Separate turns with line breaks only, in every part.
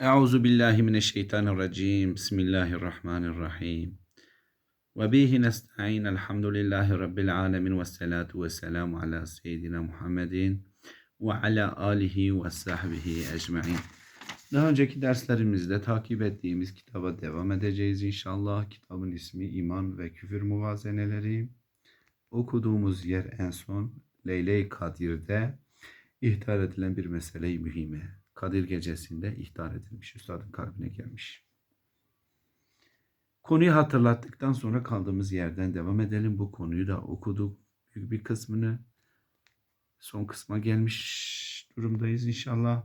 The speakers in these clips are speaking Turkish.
Euzu billahi mineşşeytanirracim. Bismillahirrahmanirrahim. Ve bihi nesta'in. Elhamdülillahi rabbil alamin ve salatu ve selamu ala seyyidina Muhammedin ve ala alihi ve sahbihi ecmaîn. Daha önceki derslerimizde takip ettiğimiz kitaba devam edeceğiz inşallah. Kitabın ismi İman ve Küfür Muvazeneleri. Okuduğumuz yer en son Leyle-i Kadir'de ihtar edilen bir mesele-i mühime. Kadir gecesinde ihtar edilmiş. Üstadın kalbine gelmiş. Konuyu hatırlattıktan sonra kaldığımız yerden devam edelim. Bu konuyu da okuduk. Büyük bir kısmını son kısma gelmiş durumdayız inşallah.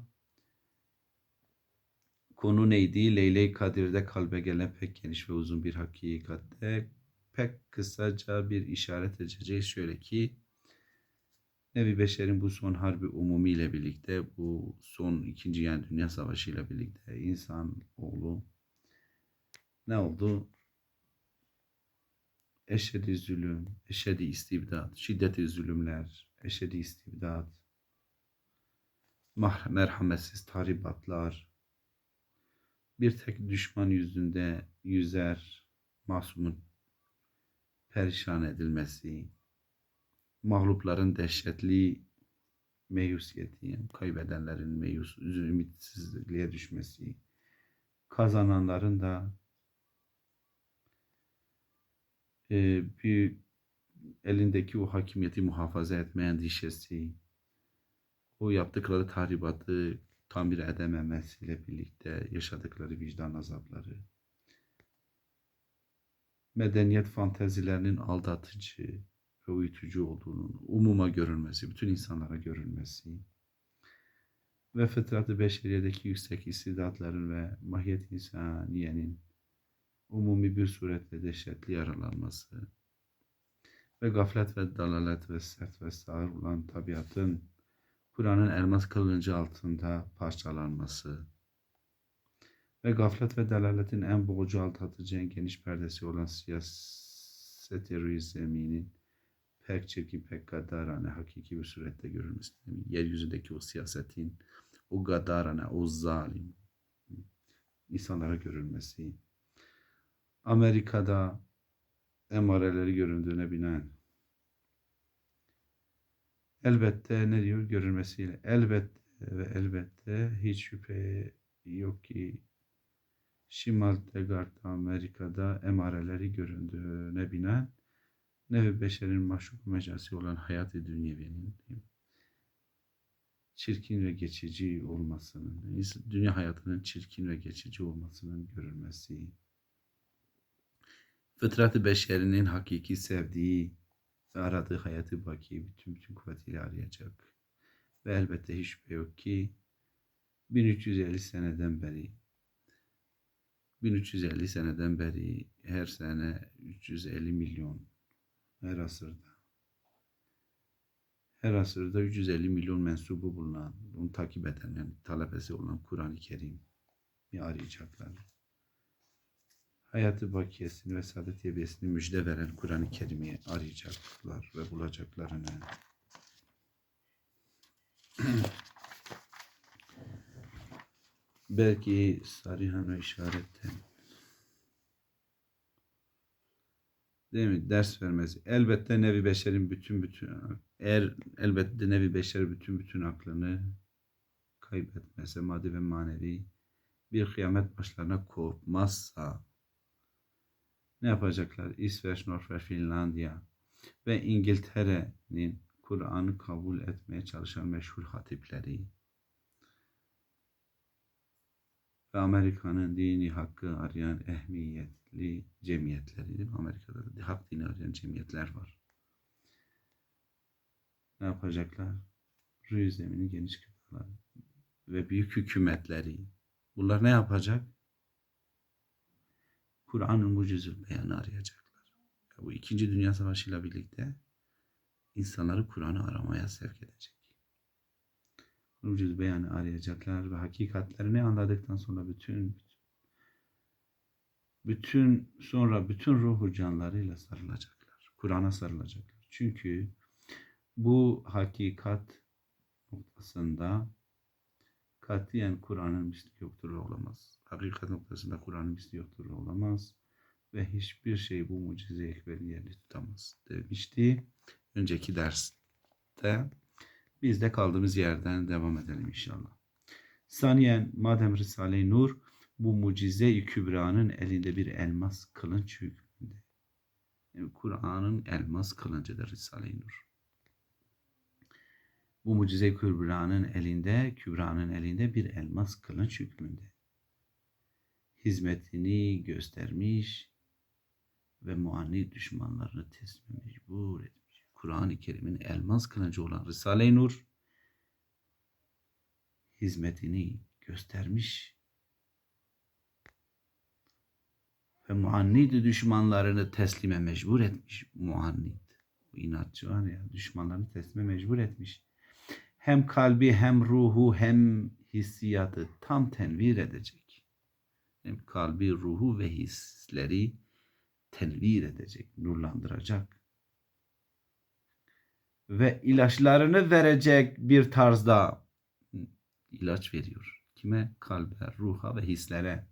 Konu neydi? Leyle-i Kadir'de kalbe gelen pek geniş ve uzun bir hakikatte pek kısaca bir işaret edeceğiz. Şöyle ki Nebi Beşer'in bu son harbi umumi ile birlikte bu son ikinci yani Dünya Savaşı ile birlikte insan oğlu ne oldu? Eşedi zulüm, eşedi istibdat, şiddeti zulümler, eşedi istibdat, merhametsiz tahribatlar, bir tek düşman yüzünde yüzer masumun perişan edilmesi, mağlupların dehşetli meyusiyeti, yani kaybedenlerin meyus, ümitsizliğe düşmesi, kazananların da e, bir elindeki o hakimiyeti muhafaza etme endişesi, o yaptıkları tahribatı tamir edememesiyle birlikte yaşadıkları vicdan azapları, medeniyet fantezilerinin aldatıcı, ve uyutucu olduğunun umuma görülmesi, bütün insanlara görülmesi ve fıtratı beşeriyedeki yüksek istidatların ve mahiyet insaniyenin umumi bir suretle dehşetli yaralanması ve gaflet ve dalalet ve sert ve sağır olan tabiatın Kur'an'ın elmas kılıncı altında parçalanması ve gaflet ve dalaletin en boğucu aldatıcı en geniş perdesi olan siyaset-i zeminin pek çirkin, pek gadarane, hakiki bir surette görülmesi. Yeryüzündeki o siyasetin, o gadarane, o zalim insanlara görülmesi. Amerika'da emareleri göründüğüne binaen elbette ne diyor görülmesiyle elbette ve elbette hiç şüphe yok ki Şimal Tegar'da Amerika'da emareleri göründüğüne binaen nevi beşerin maşuk mecasi olan hayat-ı dünyevinin çirkin ve geçici olmasının, dünya hayatının çirkin ve geçici olmasının görülmesi, fıtratı beşerinin hakiki sevdiği ve aradığı hayatı baki bütün bütün kuvvetiyle arayacak. Ve elbette hiç şüphe yok ki 1350 seneden beri 1350 seneden beri her sene 350 milyon her asırda. Her asırda 350 milyon mensubu bulunan, bunu takip eden, yani talebesi olan Kur'an-ı Kerim'i arayacaklar. Hayatı bakiyesini ve saadet yebiyesini müjde veren Kur'an-ı Kerim'i arayacaklar ve bulacaklarını. Belki sarihan ve işaretten değil mi? Ders vermesi. Elbette nevi beşerin bütün bütün eğer elbette nevi beşer bütün bütün aklını kaybetmese maddi ve manevi bir kıyamet başlarına kopmazsa ne yapacaklar? İsveç, Norveç, Finlandiya ve İngiltere'nin Kur'an'ı kabul etmeye çalışan meşhur hatipleri ve Amerika'nın dini hakkı arayan ehmiyetli cemiyetleri değil mi? Amerika'da da hak dini arayan cemiyetler var. Ne yapacaklar? Rüy zemini geniş kıtalar ve büyük hükümetleri. Bunlar ne yapacak? Kur'an'ın mucizül beyanı arayacaklar. Bu İkinci Dünya Savaşı ile birlikte insanları Kur'an'ı aramaya sevk edecek ucuz beyanı arayacaklar ve hakikatlerini anladıktan sonra bütün bütün sonra bütün ruhu canlarıyla sarılacaklar. Kur'an'a sarılacaklar. Çünkü bu hakikat noktasında Katiyen Kur'an'ın misli yoktur olamaz. Hakikat noktasında Kur'an'ın misli yoktur olamaz. Ve hiçbir şey bu mucize ekberin yerini tutamaz demişti. Önceki derste biz de kaldığımız yerden devam edelim inşallah. Saniyen madem Risale-i Nur bu mucize-i kübranın elinde bir elmas kılınç hükmünde. Yani Kur'an'ın elmas kılıncıdır Risale-i Nur. Bu mucize-i kübranın elinde, kübranın elinde bir elmas kılınç hükmünde. Hizmetini göstermiş ve muanni düşmanlarını teslime mecbur etmiş. Kur'an-ı Kerim'in elmas kılıncı olan Risale-i Nur hizmetini göstermiş ve muannid düşmanlarını teslime mecbur etmiş. Muannid. Bu inatçı var ya düşmanlarını teslime mecbur etmiş. Hem kalbi hem ruhu hem hissiyatı tam tenvir edecek. Hem kalbi, ruhu ve hisleri tenvir edecek, nurlandıracak. Ve ilaçlarını verecek bir tarzda ilaç veriyor. Kime? Kalbe, ruha ve hislere.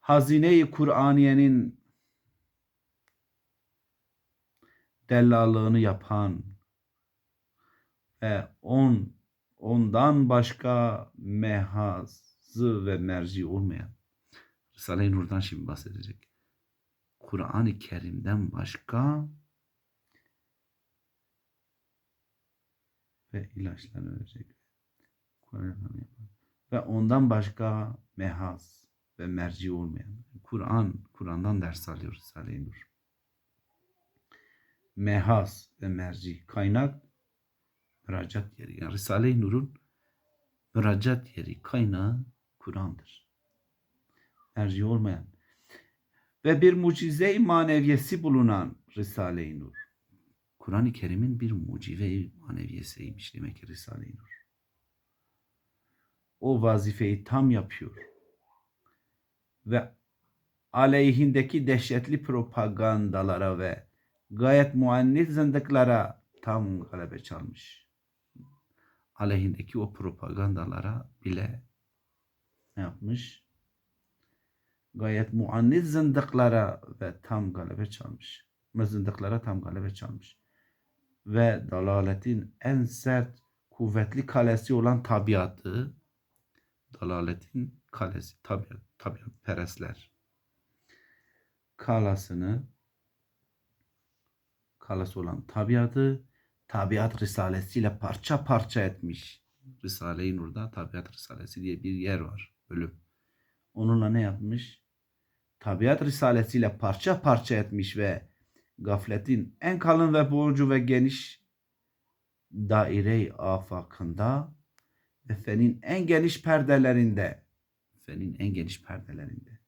Hazine-i Kur'aniyenin dellalığını yapan ve on ondan başka mehazı ve merci olmayan Risale-i Nur'dan şimdi bahsedecek. Kur'an-ı Kerim'den başka ve ilaçlar verecek. Ve ondan başka mehaz ve merci olmayan. Kur'an, Kur'an'dan ders alıyor Risale-i Nur. Mehaz ve merci. Kaynak müracaat yeri. Yani Risale-i Nur'un müracaat yeri, kaynağı Kur'an'dır. Merci olmayan. Ve bir mucize-i maneviyesi bulunan Risale-i Nur. Kur'an-ı Kerim'in bir mucize-i maneviyesiymiş demek ki Risale-i Nur. O vazifeyi tam yapıyor. Ve aleyhindeki dehşetli propagandalara ve gayet muannit zındıklara tam galebe çalmış. Aleyhindeki o propagandalara bile ne yapmış? Gayet muannit zındıklara ve tam galebe çalmış. Zındıklara tam galebe çalmış. Ve dalaletin en sert, kuvvetli kalesi olan tabiatı, dalaletin kalesi, tabiat, tabiat perestler kalasını kalası olan tabiatı tabiat risalesiyle parça parça etmiş. Risale-i Nur'da tabiat risalesi diye bir yer var, bölüm. Onunla ne yapmış? Tabiat risalesiyle parça parça etmiş ve gafletin en kalın ve boğucu ve geniş daire-i afakında ve fenin en geniş perdelerinde fenin en geniş perdelerinde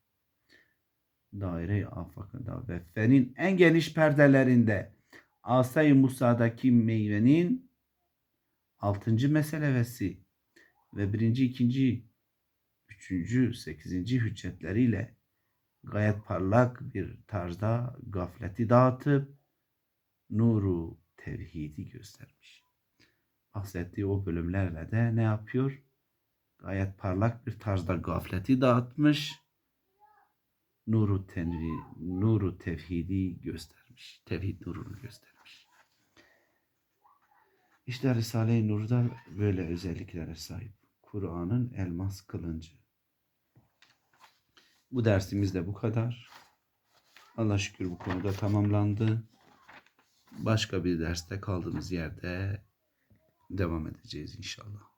daire-i afakında ve fenin en geniş perdelerinde Asay Musa'daki meyvenin altıncı meselevesi ve birinci, ikinci, üçüncü, sekizinci hüccetleriyle gayet parlak bir tarzda gafleti dağıtıp nuru tevhidi göstermiş. Bahsettiği o bölümlerle de ne yapıyor? Gayet parlak bir tarzda gafleti dağıtmış. Nuru tenvi, nuru tevhidi göstermiş. Tevhid nurunu göstermiş. İşte Risale-i Nur'da böyle özelliklere sahip. Kur'an'ın elmas kılıncı. Bu dersimiz de bu kadar. Allah şükür bu konuda tamamlandı. Başka bir derste kaldığımız yerde devam edeceğiz inşallah.